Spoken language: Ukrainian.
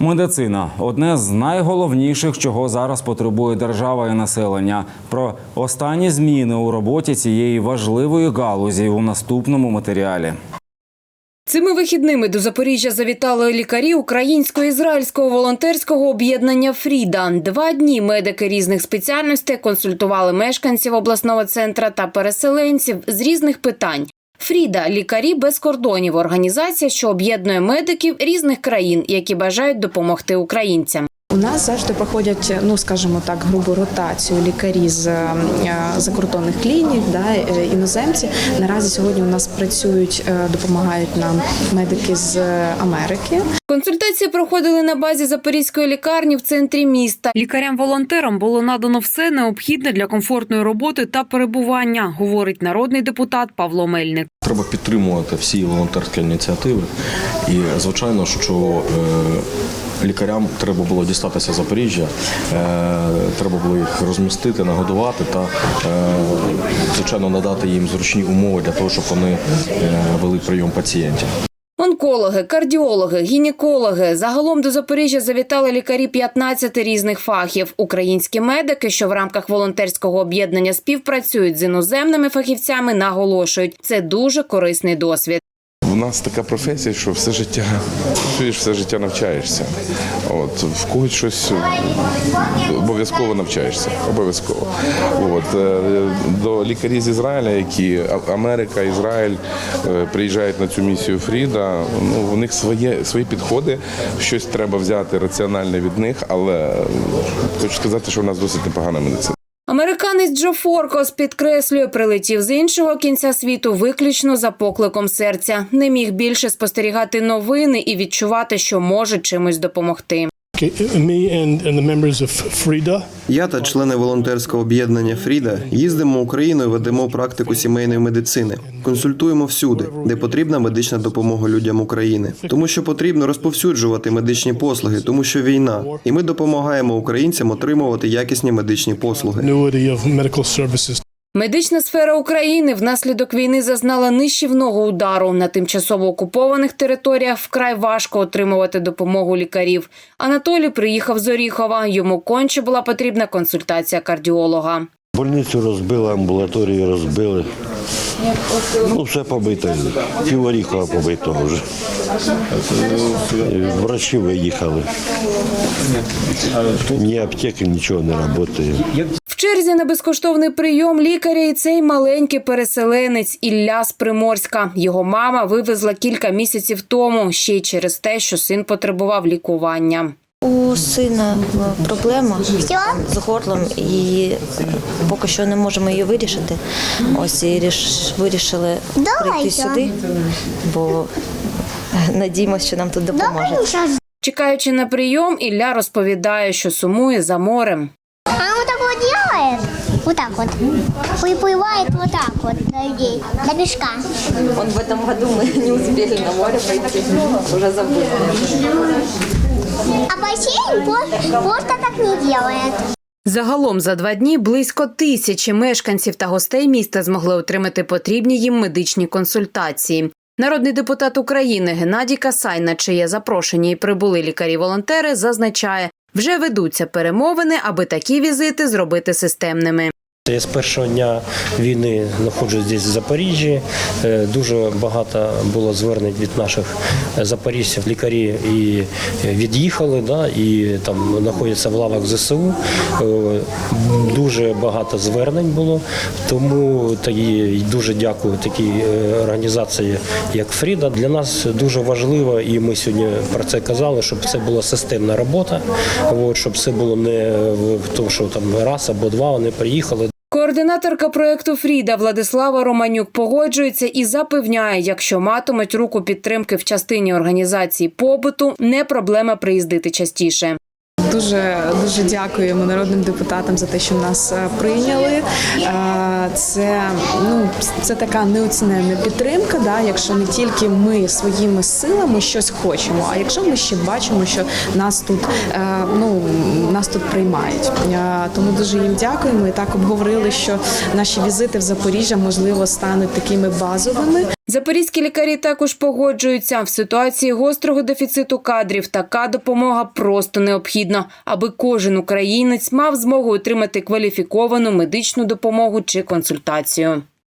Медицина одне з найголовніших, чого зараз потребує держава і населення. Про останні зміни у роботі цієї важливої галузі у наступному матеріалі. Цими вихідними до Запоріжжя завітали лікарі українсько-ізраїльського волонтерського об'єднання Фріда. Два дні медики різних спеціальностей консультували мешканців обласного центра та переселенців з різних питань. Фріда лікарі без кордонів організація, що об'єднує медиків різних країн, які бажають допомогти українцям. У нас завжди проходять, ну скажімо так, грубу ротацію лікарі з е, закордонних клінік, да, е, іноземці. Наразі сьогодні у нас працюють, е, допомагають нам медики з Америки. Консультації проходили на базі Запорізької лікарні в центрі міста. Лікарям-волонтерам було надано все необхідне для комфортної роботи та перебування, говорить народний депутат Павло Мельник. Треба підтримувати всі волонтерські ініціативи. І звичайно, що е, лікарям треба було дістатися Запоріжжя, е, треба було їх розмістити, нагодувати та, е, звичайно, надати їм зручні умови для того, щоб вони вели прийом пацієнтів. Онкологи, кардіологи, гінекологи. Загалом до Запоріжжя завітали лікарі 15 різних фахів. Українські медики, що в рамках волонтерського об'єднання співпрацюють з іноземними фахівцями, наголошують, це дуже корисний досвід. У нас така професія, що все життя працюєш, все життя навчаєшся. От в когось щось обов'язково навчаєшся. Обов'язково. От е, до лікарів з Ізраїля, які Америка, Ізраїль е, приїжджають на цю місію Фріда. Ну у них своє свої підходи. Щось треба взяти раціональне від них, але е, хочу сказати, що у нас досить непогана медицина. Американець Джо Форкос підкреслює, прилетів з іншого кінця світу виключно за покликом серця. Не міг більше спостерігати новини і відчувати, що може чимось допомогти. Я та члени волонтерського об'єднання Фріда їздимо Україною, ведемо практику сімейної медицини, консультуємо всюди, де потрібна медична допомога людям України, тому що потрібно розповсюджувати медичні послуги, тому що війна, і ми допомагаємо українцям отримувати якісні медичні послуги. Медична сфера України внаслідок війни зазнала нищівного удару. На тимчасово окупованих територіях вкрай важко отримувати допомогу лікарів. Анатолій приїхав з Оріхова. Йому конче була потрібна консультація кардіолога. Больницю розбили, амбулаторію розбили. Ну, все побито. Пів Оріхова побитого вже. Врачі виїхали. Ні аптеки, нічого не працює. Черзі на безкоштовний прийом лікаря і цей маленький переселенець Ілля з Приморська. Його мама вивезла кілька місяців тому, ще й через те, що син потребував лікування. У сина проблема з горлом, і поки що не можемо її вирішити. Ось і ріш- вирішили прийти сюди, бо надіємося, що нам тут допоможуть. Чекаючи на прийом, Ілля розповідає, що сумує за морем. Она вот так вот делает. Вот так вот. Приплывает вот так вот до людей, до пешка. Он в этом году мы не успели на море пойти, уже забыли. А бассейн просто, просто так не делает. Загалом за два дні близько тисячі мешканців та гостей міста змогли отримати потрібні їм медичні консультації. Народний депутат України Геннадій Касай, на чиє запрошення і прибули лікарі-волонтери, зазначає, вже ведуться перемовини, аби такі візити зробити системними. Я з першого дня війни знаходжусь здесь в Запоріжжі. Е, Дуже багато було звернень від наших запоріжців. Лікарі і від'їхали, да, і там знаходяться в лавах ЗСУ. Е, Дуже багато звернень було. Тому тоді дуже дякую такій е, організації, як Фріда. Для нас дуже важливо, і ми сьогодні про це казали, щоб це була системна робота. От, щоб це було не в тому, що там раз або два вони приїхали. Координаторка проекту Фріда Владислава Романюк погоджується і запевняє, якщо матимуть руку підтримки в частині організації побуту, не проблема приїздити частіше. Дуже дуже дякуємо народним депутатам за те, що нас е, прийняли. Е, Це ну це така неоціненна підтримка. Да, якщо не тільки ми своїми силами щось хочемо, а якщо ми ще бачимо, що нас тут е, ну нас тут приймають. Тому дуже їм дякуємо. І так обговорили, що наші візити в Запоріжжя можливо стануть такими базовими. Запорізькі лікарі також погоджуються в ситуації гострого дефіциту кадрів. Така допомога просто необхідна, аби кожен українець мав змогу отримати кваліфіковану медичну допомогу чи консультацію.